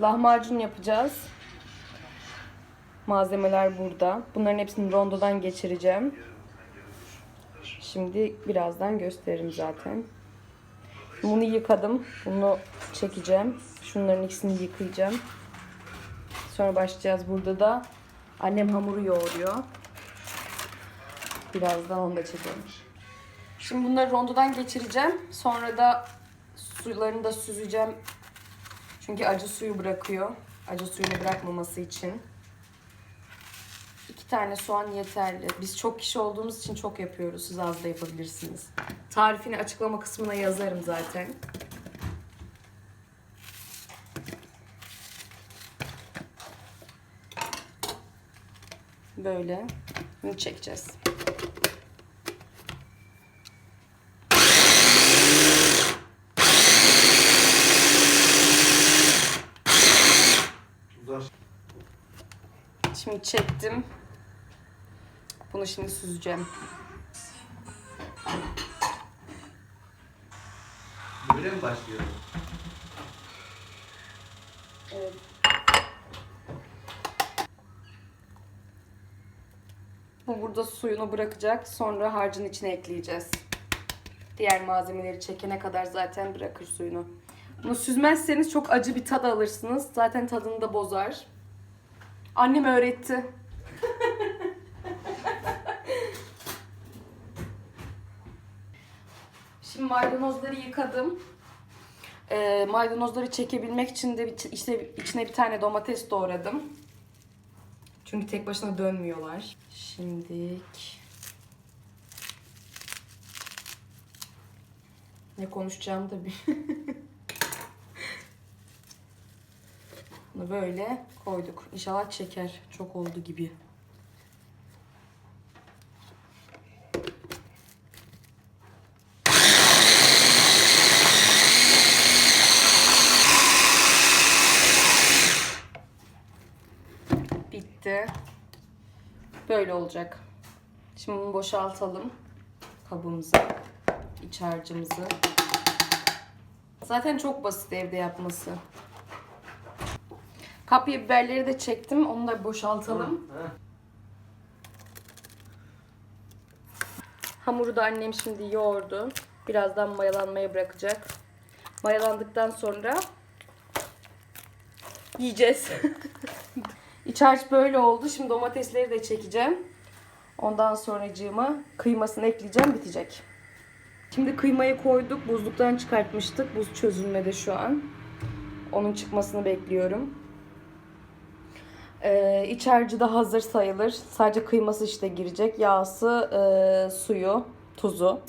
Lahmacun yapacağız. Malzemeler burada. Bunların hepsini rondodan geçireceğim. Şimdi birazdan gösteririm zaten. Bunu yıkadım. Bunu çekeceğim. Şunların ikisini yıkayacağım. Sonra başlayacağız. Burada da annem hamuru yoğuruyor. Birazdan onu da çekelim. Şimdi bunları rondodan geçireceğim. Sonra da sularını da süzeceğim. Çünkü acı suyu bırakıyor. Acı suyunu bırakmaması için. İki tane soğan yeterli. Biz çok kişi olduğumuz için çok yapıyoruz. Siz az da yapabilirsiniz. Tarifini açıklama kısmına yazarım zaten. Böyle. Bunu çekeceğiz. Çektim. Bunu şimdi süzeceğim. Böyle mi başlıyor? Evet. Bu burada suyunu bırakacak. Sonra harcın içine ekleyeceğiz. Diğer malzemeleri çekene kadar zaten bırakır suyunu. Bunu süzmezseniz çok acı bir tat alırsınız. Zaten tadını da bozar. Annem öğretti. Şimdi maydanozları yıkadım. Ee, maydanozları çekebilmek için de işte içine bir tane domates doğradım. Çünkü tek başına dönmüyorlar. Şimdilik ne konuşacağım da bir Bunu böyle koyduk. İnşallah çeker. Çok oldu gibi. Bitti. Böyle olacak. Şimdi bunu boşaltalım. Kabımızı, iç harcımızı. Zaten çok basit evde yapması. Kapya biberleri de çektim. Onu da boşaltalım. Ha. Hamuru da annem şimdi yoğurdu. Birazdan mayalanmaya bırakacak. Mayalandıktan sonra yiyeceğiz. İç harç böyle oldu. Şimdi domatesleri de çekeceğim. Ondan sonracığıma kıymasını ekleyeceğim bitecek. Şimdi kıymayı koyduk. Buzluktan çıkartmıştık. Buz çözülmedi şu an. Onun çıkmasını bekliyorum. Ee, iç harcı da hazır sayılır. Sadece kıyması işte girecek. Yağsı, e, suyu, tuzu.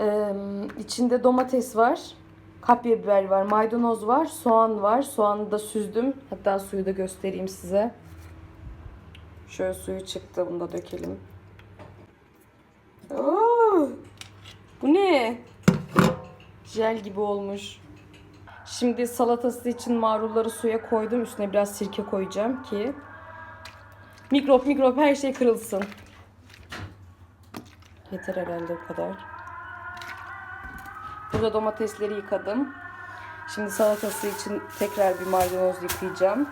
Ee, içinde domates var. Kapya biber var, maydanoz var, soğan var. Soğanı da süzdüm. Hatta suyu da göstereyim size. Şöyle suyu çıktı. Bunu da dökelim. Oo, bu ne? Jel gibi olmuş. Şimdi salatası için marulları suya koydum. Üstüne biraz sirke koyacağım ki mikrop mikrop her şey kırılsın. Yeter herhalde o kadar. Burada domatesleri yıkadım. Şimdi salatası için tekrar bir maydanoz yıkayacağım.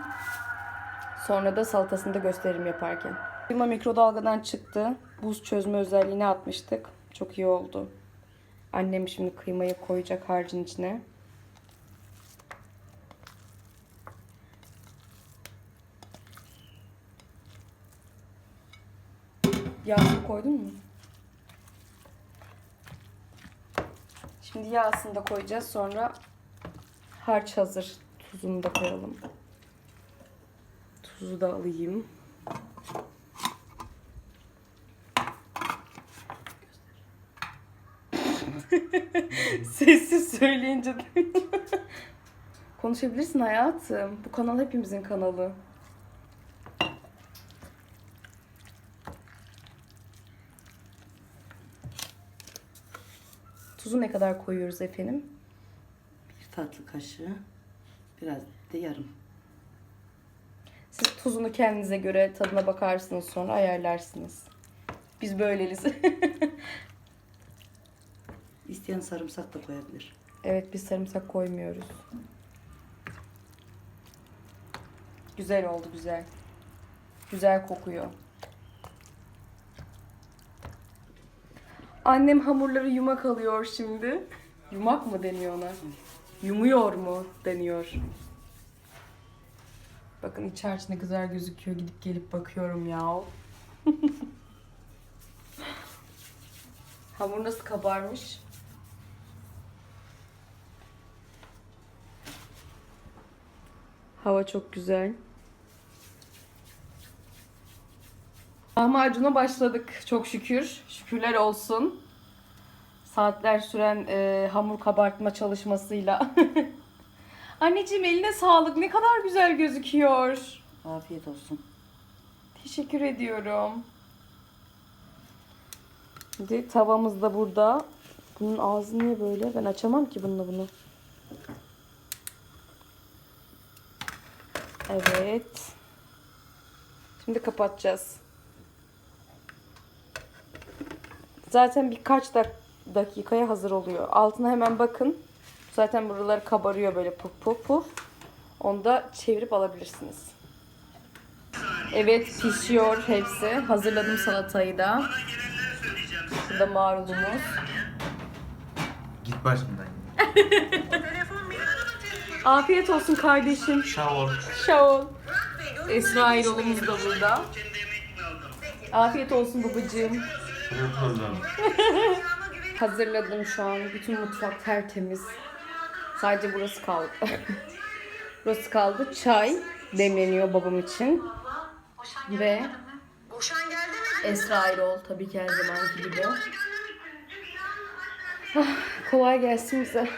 Sonra da salatasını da gösteririm yaparken. Kıyma mikrodalgadan çıktı. Buz çözme özelliğini atmıştık. Çok iyi oldu. Annem şimdi kıymayı koyacak harcın içine. Yağını koydun mu? Şimdi yağsını da koyacağız. Sonra harç hazır. Tuzunu da koyalım. Tuzu da alayım. Sessiz söyleyince Konuşabilirsin hayatım. Bu kanal hepimizin kanalı. Tuzu ne kadar koyuyoruz efendim? Bir tatlı kaşığı, biraz da yarım. Siz tuzunu kendinize göre tadına bakarsınız sonra ayarlarsınız. Biz böyleliz. İsteyen sarımsak da koyabilir. evet biz sarımsak koymuyoruz. Güzel oldu güzel. Güzel kokuyor. Annem hamurları yumak alıyor şimdi. Yumak mı deniyor ona? Yumuyor mu deniyor. Bakın iç harç ne güzel gözüküyor. Gidip gelip bakıyorum ya. Hamur nasıl kabarmış? Hava çok güzel. Lahmacuna başladık çok şükür. Şükürler olsun. Saatler süren e, hamur kabartma çalışmasıyla. Anneciğim eline sağlık. Ne kadar güzel gözüküyor. Afiyet olsun. Teşekkür ediyorum. Şimdi tavamız da burada. Bunun ağzı niye böyle? Ben açamam ki bununla bunu. Evet. Şimdi kapatacağız. Zaten birkaç dak- dakikaya hazır oluyor. Altına hemen bakın. Zaten buraları kabarıyor böyle puf puf puf. Onu da çevirip alabilirsiniz. Evet pişiyor hepsi. Hazırladım salatayı da. Burada marulumuz. Git başımdan. Afiyet olsun kardeşim. Sağ ol. Şaol. Esra oğlumuz da burada. Afiyet olsun babacığım. Hazırladım şu an. Bütün mutfak tertemiz. Sadece burası kaldı. burası kaldı. Çay demleniyor babam için. Ve Esra Erol tabii ki her zamanki gibi. Ah, kolay gelsin bize.